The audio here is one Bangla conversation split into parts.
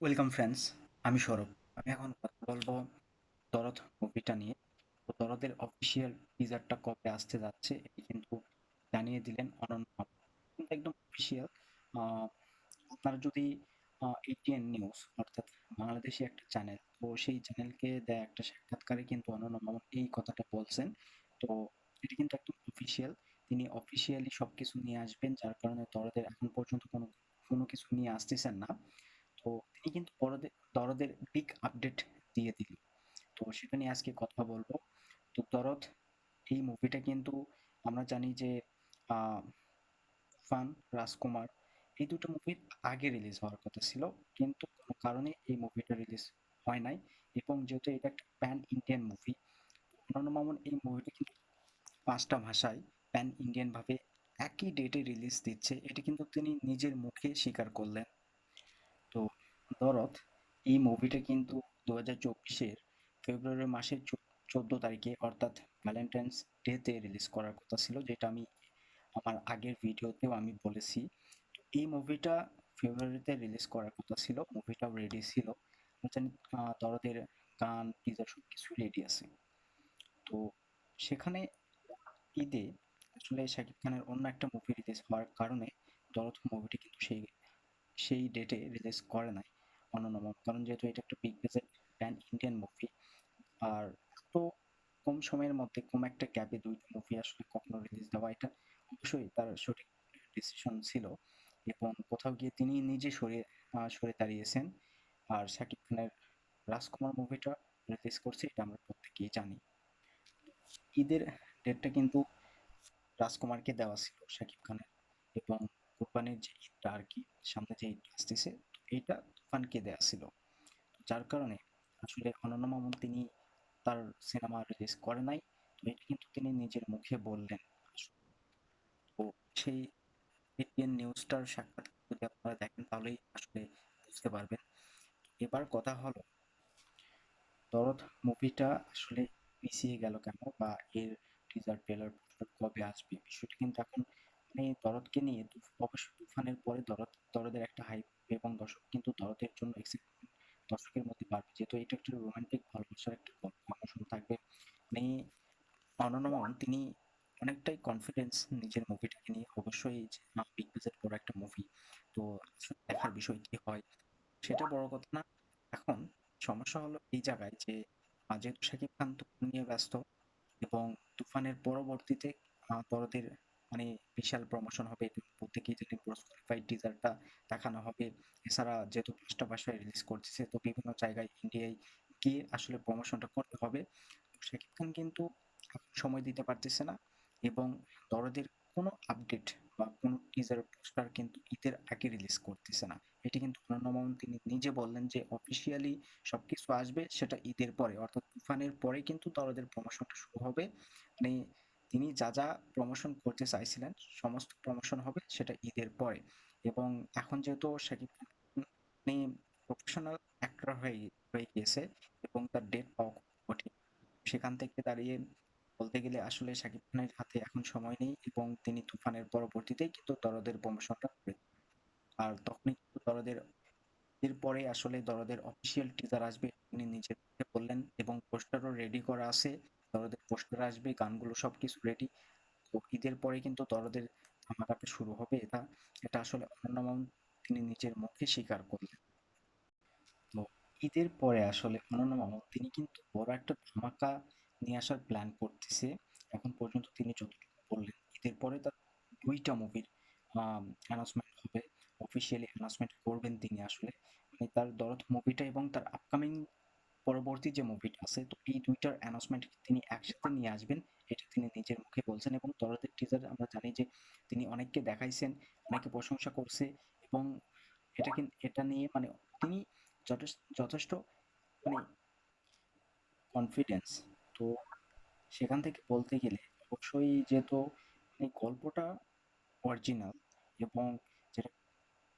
ওয়েলকাম ফ্রেন্ডস আমি সৌরভ। আমি এখন কথা বলব দরদ মুভিটা নিয়ে। তো দরদের অফিসিয়াল টিজারটা কবে আসতে যাচ্ছে, এটি কিন্তু জানিয়ে দিলেন অনন্য। কিন্তু একদম অফিসিয়াল আপনারা যদি এটিএন নিউজ অর্থাৎ বাংলাদেশি একটা চ্যানেল তো সেই চ্যানেলকে দেয়া একটা সাক্ষাৎকারে কিন্তু অনন্য মামুন এই কথাটা বলছেন। তো এটি কিন্তু একদম অফিসিয়াল তিনি অফিসিয়ালি সবকিছু নিয়ে আসবেন, যার কারণে দরদের এখন পর্যন্ত কোনো কোনো কিছু নিয়ে আসতেছেন না। তিনি কিন্তু বড়দের, দরদের বিগ আপডেট দিয়ে দিল। তো সেটা নিয়ে আজকে কথা বলব। তো দরদ, এই মুভিটা কিন্তু আমরা জানি যে তুফান রাজকুমার, এই দুটো মুভির আগে রিলিজ হওয়ার কথা ছিল। কিন্তু কোনো কারণে এই মুভিটা রিলিজ হয় নাই। এবং যেহেতু এটা একটা প্যান ইন্ডিয়ান মুভি অনন্য মামুন এই মুভিটা কিন্তু পাঁচটা ভাষায় প্যান ইন্ডিয়ান ভাবে একই ডেটে রিলিজ দিচ্ছে। এটা কিন্তু তিনি নিজের মুখে স্বীকার করলেন। তো দরদ, এই মুভিটা কিন্তু দু হাজার চব্বিশের ফেব্রুয়ারি মাসের চোদ্দ তারিখে অর্থাৎ ভ্যালেন্টাইন্স ডেতে রিলিজ করার কথা ছিল, যেটা আমি আমার আগের ভিডিওতেও আমি বলেছি। এই মুভিটা ফেব্রুয়ারিতে রিলিজ করার কথা ছিল মুভিটাও রেডি ছিল। দরদের গান টিজার সব কিছুই রেডি আছে। তো সেখানে ঈদে আসলে শাকিব খানের অন্য একটা মুভি রিলিজ হওয়ার কারণে দরদ মুভিটি কিন্তু সেই সেই ডেটে রিলিজ করে নাই। অনন্য মুভি কারণ যেহেতু এটা একটা big budget pan Indian movie আর এত কম সময়ের মধ্যে, কম একটা গ্যাপে দুইটা মুভি আসলে কখনো রিলিজ দেওয়া, এটা অবশ্যই তার সঠিক ডিসিশন ছিল। এবং কোথাও গিয়ে তিনি নিজে সরে সরে দাঁড়িয়েছেন। আর শাকিব খানের রাজকুমার মুভিটা রিলিজ করছে, এটা আমরা প্রত্যেকেই জানি। ঈদের ডেটটা কিন্তু রাজকুমারকে দেওয়া ছিল শাকিব খানের। এবং কোরবানির যে ঈদটা আর কি, সামনে যে ঈদ আসতেছে এইটা তুফানকে দেওয়া ছিল। যার কারণে আসলে অনন্য মামুন তিনি তার সিনেমা রিলিজ করে নাই। এটা কিন্তু তিনি নিজের মুখে বললেন। তো সেই এটিএন নিউজটার সাক্ষাৎ যদি আপনারা দেখেন তাহলেই আসলে বুঝতে পারবেন। এবার কথা হলো, দরদ মুভিটা আসলে পিছিয়ে গেল কেন বা এর টিজার ট্রেলার কবে আসবে? বিষয়টা কিন্তু এখন মানে দরদকে নিয়ে অবশ্য তুফানের পরে দরদ, দরদের একটা হাইপ এবং দর্শক কিন্তু দরদের জন্য এক্সাইটমেন্ট দর্শকের মধ্যে বাড়বে। যেহেতু এটা একটা রোমান্টিক ভালোবাসার একটা গল্প থাকবে। মানে অনন্য মোহন, তিনি অনেকটাই কনফিডেন্স নিজের মুভিটাকে নিয়ে। অবশ্যই বিগ বাজেট বড় একটা মুভি তো দেখার বিষয় কি হয়, সেটা বড় কথা না। এখন সমস্যা হলো এই জায়গায় যে যেহেতু শাকিব খান তুফান নিয়ে ব্যস্ত এবং তুফানের পরবর্তীতে দরদের মানে বিশাল প্রমোশন হবে প্রত্যেকেই টিজারটা দেখানো হবে। এছাড়া যেহেতু পাঁচটা ভাষায় রিলিজ করতেছে তো বিভিন্ন জায়গায় ইন্ডিয়ায় গিয়ে আসলে প্রমোশনটা করতে হবে। শাকিব খান কিন্তু সময় দিতে পারতেছে না, এবং দরদের কোনো আপডেট বা কোনো টিজার পোস্টার কিন্তু ঈদের আগে রিলিজ করতেছে না। এটি কিন্তু অনন্য মামুন তিনি নিজে বললেন যে অফিসিয়ালি সবকিছু আসবে, সেটা ঈদের পরে। অর্থাৎ তুফানের পরে কিন্তু দরদের প্রমোশনটা শুরু হবে। মানে তিনি যা যা প্রমোশন করতে চাইছিলেন, সমস্ত প্রমোশন হবে সেটা ঈদের পরে। এবং এখন যেহেতু শাকিব খান প্রফেশনাল অ্যাক্টর হয়ে হয়ে গিয়েছে এবং তার ডেট পাওয়া কঠিন। সেখান থেকে দাঁড়িয়ে বলতে গেলে আসলে শাকিব খানের হাতে এখন সময় নেই এবং তিনি তুফানের পরবর্তীতেই কিন্তু দরদের প্রমোশনটা করে আর তখনই কিন্তু দরদের এরপরে আসলে দরদের অফিসিয়াল টিজার আসবে, তিনি নিজে বললেন এবং পোস্টারও রেডি করা আছে। দরদের পোস্টার আসবে, গানগুলো সবকিছু রেডি তো ঈদের পরে কিন্তু দরদের ধামাকাটা শুরু হবে। এটা এটা আসলে অনন্য তিনি নিজের মুখে স্বীকার করলেন। তো ঈদের পরে আসলে অনন্য তিনি কিন্তু বড় একটা ধামাকা নিয়ে আসার প্ল্যান করতেছে। এখন পর্যন্ত তিনি যতটুকু বললেন, ঈদের পরে তার দুইটা মুভির অ্যানাউন্সমেন্ট হবে। অফিসিয়ালি অ্যানাউন্সমেন্ট করবেন তিনি আসলে। মানে তার দরদ মুভিটা এবং তার আপকামিং পরবর্তী যে মুভিটা আছে, তো এই দুইটার অ্যানাউন্সমেন্ট তিনি একসাথে নিয়ে আসবেন, এটা তিনি নিজের মুখে বলছেন এবং দরদের টিজার আমরা জানি যে তিনি অনেককে দেখাইছেন, অনেকে প্রশংসা করছে এবং এটা এটা নিয়ে মানে তিনি যথেষ্ট মানে কনফিডেন্স তো সেখান থেকে বলতে গেলে অবশ্যই যেহেতু মানে গল্পটা অরিজিনাল এবং যেটা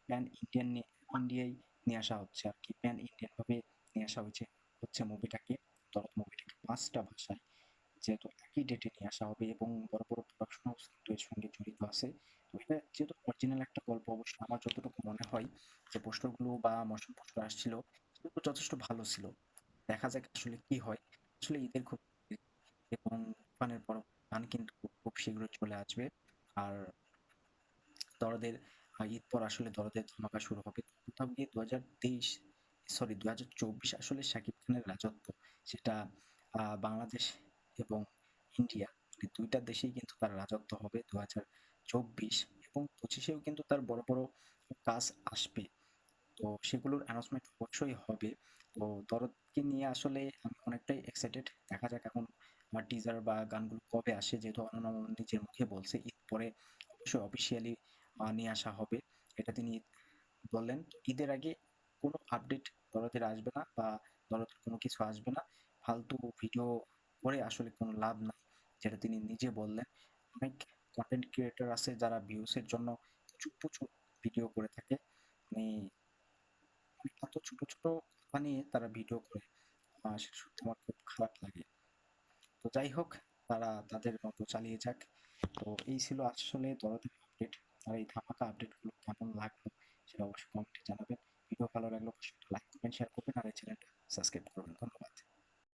প্যান ইন্ডিয়ান ইন্ডিয়ায় নিয়ে আসা হচ্ছে আর কি প্যান ইন্ডিয়ান ভাবে নিয়ে আসা হয়েছে হচ্ছে মুভিটাকে। দরদ মুভিটাকে পাঁচটা ভাষায় যেহেতু একই ডেটে নিয়ে আসা হবে এবং বড় বড় প্রোডাকশন হাউস কিন্তু এর সঙ্গে জড়িত আছে। তো এটা যেহেতু অরিজিনাল একটা গল্প অবশ্যই আমার যতটুকু মনে হয় যে পোস্টারগুলো বা মোশন পোস্টার আসছিল সেগুলো যথেষ্ট ভালো ছিল। দেখা যাক আসলে কি হয়। আসলে ঈদের খুব এবং তুফানের পর গান কিন্তু খুব শীঘ্রই চলে আসবে। আর দরদের, ঈদ পর আসলে দরদের ধামাকা শুরু হবে। কোথাও গিয়ে দু হাজার তেইশ সরি দু হাজার চব্বিশ আসলে শাকিব খানের রাজত্ব। সেটা বাংলাদেশ এবং ইন্ডিয়া। দুইটা দেশেই কিন্তু তার রাজত্ব হবে দু হাজার চব্বিশ এবং পঁচিশেও কিন্তু তার বড় বড় কাজ আসবে। তো সেগুলোর অ্যানাউন্সমেন্ট অবশ্যই হবে। তো দরদকে নিয়ে আসলে আমি অনেকটাই এক্সাইটেড দেখা যাক এখন আমার টিজার বা গানগুলো কবে আসে, যেহেতু অনন্য নিজের মুখে বলছে, ঈদ পরে অবশ্যই অফিসিয়ালি নিয়ে আসা হবে। এটা তিনি বললেন, ঈদের আগে কোনো আপডেট দরদের আসবে না বা দরদের কোনো কিছু আসবে না। ফালতু ভিডিও করে আসলে কোনো লাভ নাই, যেটা তিনি নিজে বললেন। অনেক কন্টেন্ট ক্রিয়েটর আছে যারা ভিউসের জন্য প্রচুর প্রচুর ভিডিও করে থাকে। মানে মানে এত ছোট ছোট কথা নিয়ে তারা ভিডিও করে সেটা সত্যি আমার খুব খারাপ লাগে। তো যাই হোক, তারা তাদের মতো চালিয়ে যাক। তো এই ছিল আসলে দরদের আপডেট আর এই ধামাকা আপডেটগুলো কেমন লাগল, সেটা অবশ্যই কমেন্টে জানাবেন। ভিডিও ভালো লাগলে অবশ্যই লাইক করবেন শেয়ার করবেন আর এই চ্যানেলটা সাবস্ক্রাইব করবেন। ধন্যবাদ।